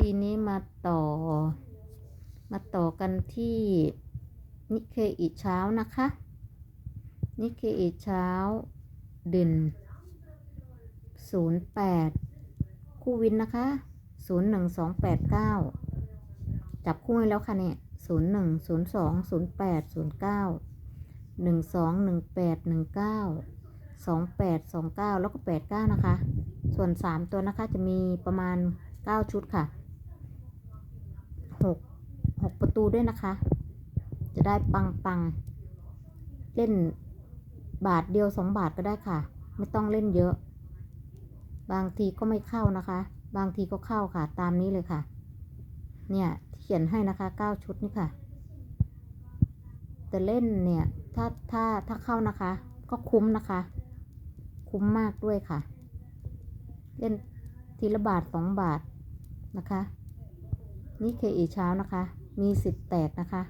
ทีนี้มาต่อ มาต่อกันที่นิเคอีเช้านะคะ นิเคอีเช้าเด่นศูนย์แปดคู่วินนะคะศูนย์หนึ่งสองแปดเก้าจับคู่ให้แล้วค่ะเนี่ยศูนย์หนึ่งศูนย์สองศูนย์แปดศูนย์เก้าหนึ่งสองหนึ่งแปดหนึ่งเก้าสองแปดสองเก้าแล้วก็แปดเก้านะคะ ส่วนสามตัวนะคะจะมีประมาณเก้าชุดค่ะ หกหกประตูด้วยนะคะ จะได้ปังปังเล่นบาทเดียวสองบาทก็ได้ค่ะ ไม่ต้องเล่นเยอะ บางทีก็ไม่เข้านะคะ บางทีก็เข้าค่ะ ตามนี้เลยค่ะ เนี่ยเขียนให้นะคะเก้าชุดนี่ค่ะ แต่เล่นเนี่ยถ้าถ้าถ้าเข้านะคะ ก็คุ้มนะคะ คุ้มมากด้วยค่ะ เล่นทีละบาทสองบาทนะคะ นี่เคอีเช้านะคะ มีสิทธิ์แตกนะคะ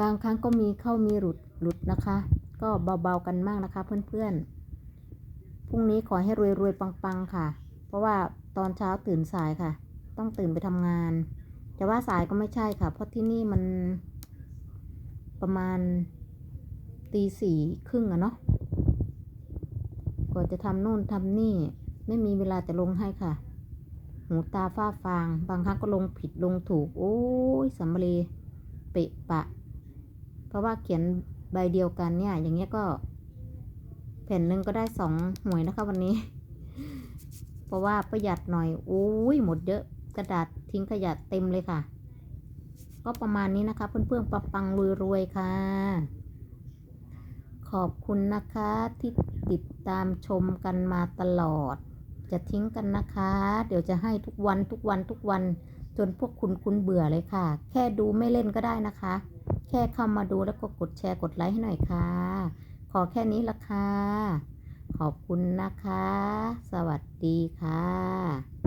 บางครั้งก็มีเข้ามีหลุดหลุดนะคะ ก็เบาๆกันมากนะคะ เพื่อนๆพรุ่งนี้ขอให้รวยๆปังๆค่ะ เพราะว่าตอนเช้าตื่นสายค่ะ ต้องตื่นไปทำงานแต่ว่าสายก็ไม่ใช่ค่ะ เพราะที่นี่มันประมาณตีสี่ครึ่งอะเนาะกว่าจะทำนู่นทำนี่ ไม่มีเวลาจะลงให้ค่ะ หูตาฝ้าฟาง บางครั้งก็ลงผิดลงถูก โอ้ยสัมมารีเปะปะ เพราะว่าเขียนใบเดียวกันเนี่ย อย่างเงี้ยก็ แผ่นหนึ่งก็ได้สองหน่วยนะคะวันนี้ เพราะว่าประหยัดหน่อยโอ้ยหมดเยอะกระดาษทิ้งขยะเต็มเลยค่ะ ก็ประมาณนี้นะคะ เพื่อนๆปังปังรวยๆค่ะ ขอบคุณนะคะที่ติดตามชมกันมาตลอด จะทิ้งกันนะคะ เดี๋ยวจะให้ทุกวันทุกวันทุกวัน จนพวกคุณคุ้นเบื่อเลยค่ะ แค่ดูไม่เล่นก็ได้นะคะ แค่เข้ามาดูแล้วก็กดแชร์กดไลค์ให้หน่อยค่ะ ขอแค่นี้ละค่ะ ขอบคุณนะคะ สวัสดีค่ะ